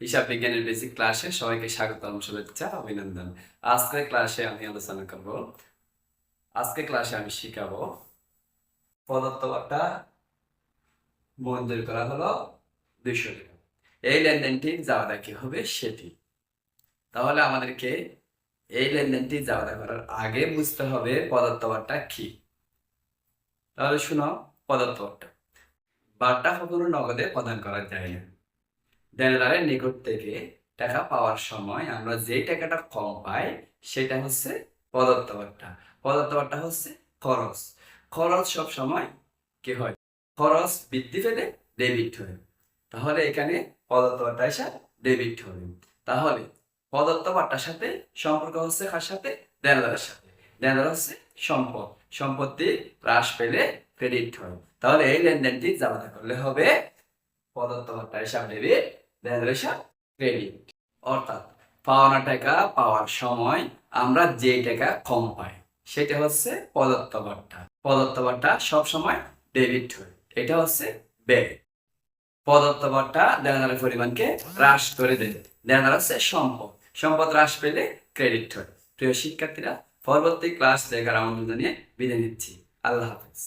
হিসাব বিজ্ঞানের বেসিক ক্লাসে সবাইকে স্বাগতম, শুভেচ্ছা, অভিনন্দন। আজকের ক্লাসে আমি আলোচনা করব আজকে ক্লাসে আমি শিখাবো, পদার্থবার্তা মঞ্জুর করা হলো দুইশো এই লেনদেনটি যাওয়াটা কি হবে সেটি। তাহলে আমাদেরকে এই লেনদেনটি যাওয়াটা করার আগে বুঝতে হবে পদার্থবার্তা কি। তাহলে শুনো, পদার্থবার্তা। বার্তা কখনো নগদে প্রদান করা যায় না। দেনদারের নিকট থেকে টাকা পাওয়ার সময় আমরা যে টাকাটা কম পাই, সেটা হচ্ছে পদার্থ বার্তা পদার্থ বার্তা হচ্ছে খরচ। খরচ সব সময় কি হয়? খরচ বৃদ্ধি পেলে ডেবিট হয়। তাহলে এখানে পদার্থ বার্তা এসে ডেবিট হবে। তাহলে পদার্থ বার্তার সাথে সম্পর্ক হচ্ছে কার সাথে? দেনদারের সাথে। দেনদার হচ্ছে সম্পদ। সম্পত্তি হ্রাস পেলে ক্রেডিট হয়। তাহলে এই লেনদেনটি জামাতা করলে হবে পদার্থ বার্তা হিসাব ডেবিট আমরা যে টাকা কম পাই, সেটা হচ্ছে সবসময় ডেবিট হয়, এটা হচ্ছে ব্যয়। পরিমাণকে হ্রাস করে দেবে দেনদার হচ্ছে সম্পদ। সম্পদ হ্রাস পেলে ক্রেডিট হয়। প্রিয় শিক্ষার্থীরা, পরবর্তী ক্লাস দেখার আমন্ত্রণ জানিয়ে বিদায় নিচ্ছি। আল্লাহ হাফেজ।